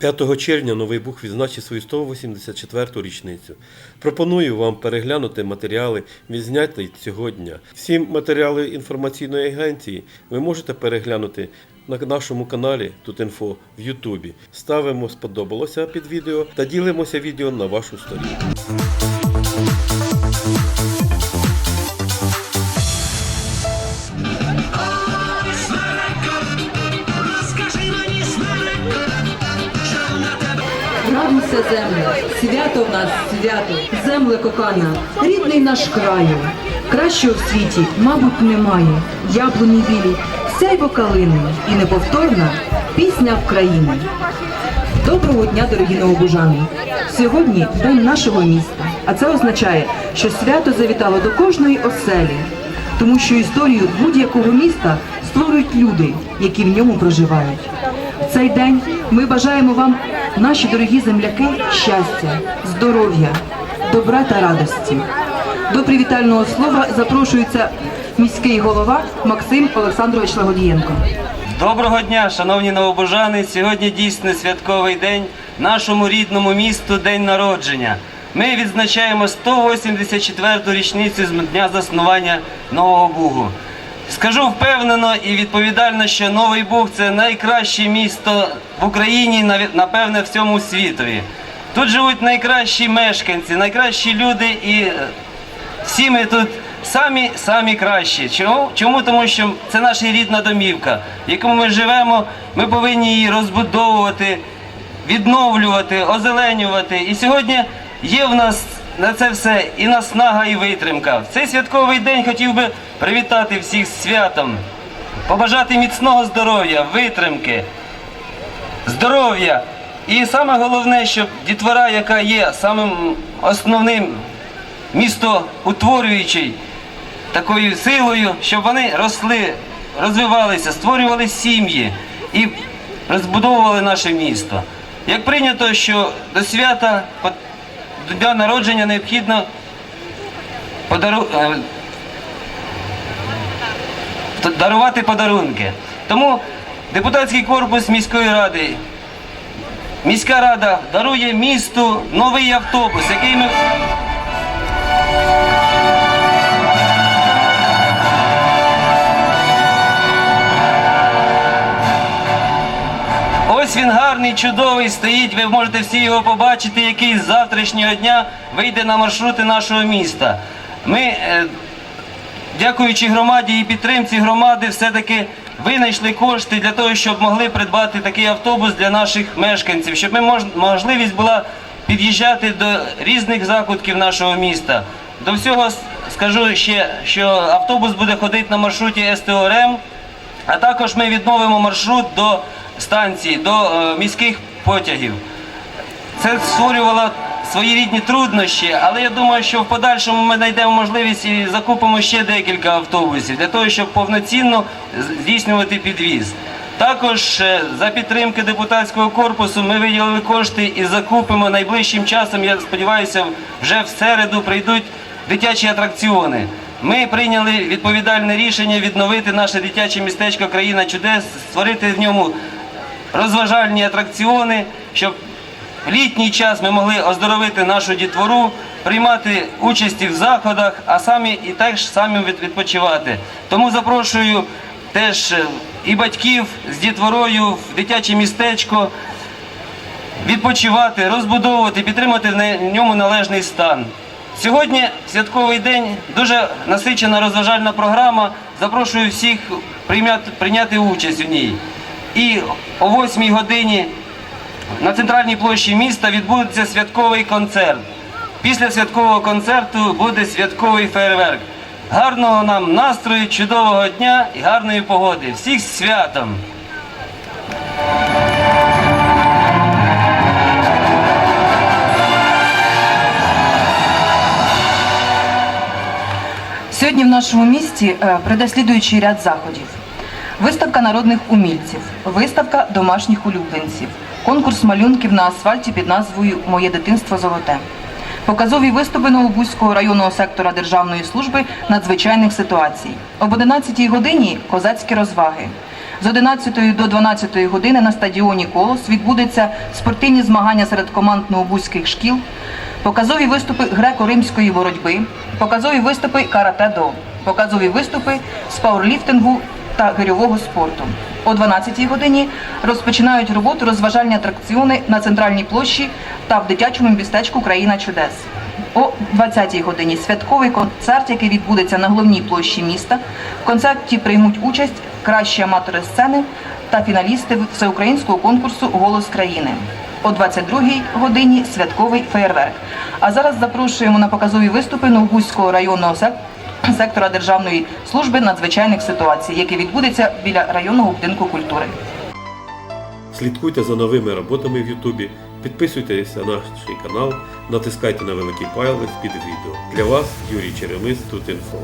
5 червня Новий Бух відзначив свою 184-ту річницю. Пропоную вам переглянути матеріали, відзняті цього дня. Всі матеріали інформаційної агенції ви можете переглянути на нашому каналі Тутінфо в Ютубі. Ставимо сподобалося під відео та ділимося відео на вашу сторінку. Земле, свято в нас свято, земле кохана, рідний наш краю. Кращого в світі, мабуть, немає. Яблуні білі, сяйво калини і неповторна пісня України. Доброго дня, дорогі новобужани! Сьогодні день нашого міста, а це означає, що свято завітало до кожної оселі, тому що історію будь-якого міста створюють люди, які в ньому проживають. В цей день ми бажаємо вам, наші дорогі земляки, щастя, здоров'я, добра та радості. До привітального слова запрошується міський голова Максим Олександрович Лагодієнко. Доброго дня, шановні новобожани! Сьогодні дійсно святковий день нашому рідному місту День народження. Ми відзначаємо 184-ту річницю з дня заснування Нового Бугу. Скажу впевнено і відповідально, що Новий Буг це найкраще місто в Україні, напевне, в цьому світові. Тут живуть найкращі мешканці, найкращі люди і е, всі ми тут самі самі кращі. Чому? Чому? Тому що це наша рідна домівка, в якому ми живемо. Ми повинні її розбудовувати, відновлювати, озеленювати. І сьогодні є в нас на це все і наснага, і витримка. В цей святковий день хотів би привітати всіх з святом, побажати міцного здоров'я, витримки, здоров'я. І саме головне, щоб дітвора, яка є самим основним містоутворюючий такою силою, щоб вони росли, розвивалися, створювали сім'ї і розбудовували наше місто. Як прийнято, що до свята до дня народження необхідно подару... е, дарувати подарунки. Тому депутатський корпус міської ради Міська рада дарує місту новий автобус, який ми. Ось він гарний, чудовий стоїть. Ви можете всі його побачити, який з завтрашнього дня вийде на маршрути нашого міста. Ми, е, дякуючи громаді і підтримці громади, все-таки винайшли кошти для того, щоб могли придбати такий автобус для наших мешканців, щоб ми мож, можливість була під'їжджати до різних закутків нашого міста. До всього скажу ще, що автобус буде ходити на маршруті СТОРМ, а також ми відновимо маршрут до станції, до е, міських потягів. Це створювало своєрідні труднощі, але я думаю, що в подальшому ми знайдемо можливість і закупимо ще декілька автобусів для того, щоб повноцінно здійснювати підвіз. Також е, за підтримки депутатського корпусу ми виділили кошти і закупимо найближчим часом. Я сподіваюся, вже в середу прийдуть дитячі атракціони. Ми прийняли відповідальне рішення відновити наше дитяче містечко Країна чудес, створити в ньому розважальні атракціони, щоб в літній час ми могли оздоровити нашу дітвору, приймати участь в заходах, а самі і теж самі відпочивати. Тому запрошую теж е, і батьків з дітворою в дитяче містечко відпочивати, розбудовувати, підтримати в ньому належний стан. Сьогодні святковий день, дуже насичена розважальна програма. Запрошую всіх прийняти, участь у ній. І о 8 годині на центральній площі міста відбудеться святковий концерт. Після святкового концерту буде святковий фейерверк. Гарного нам настрою, чудового дня і гарної погоди. Всіх з святом! Сьогодні в нашому місті прийде слідуючий ряд заходів: виставка народних умільців, виставка домашніх улюбленців, конкурс малюнків на асфальті під назвою Моє дитинство золоте. Показові виступи Новобузького районного сектора Державної служби надзвичайних ситуацій. Об 11 годині козацькі розваги. З 11 до 12 години на стадіоні Колос відбудуться спортивні змагання серед команд новобузьких шкіл, показові виступи греко-римської боротьби, показові виступи карате-до, показові виступи з пауерліфтингу та гирьового спорту. О 12 годині розпочинають роботу розважальні атракціони на центральній площі та в дитячому містечку Країна чудес. О 20 годині святковий концерт, який відбудеться на головній площі міста. В концерті приймуть участь кращі аматори сцени та фіналісти всеукраїнського конкурсу Голос країни. О 22-й годині святковий феєрверк. А зараз запрошуємо на показові виступи Новгузького районного сектора Державної служби надзвичайних ситуацій, який відбудеться біля районного будинку культури. Слідкуйте за новими роботами в Ютубі, підписуйтесь на наш канал, натискайте на великий палець під відео. Для вас Юрій Черемис тут інфо.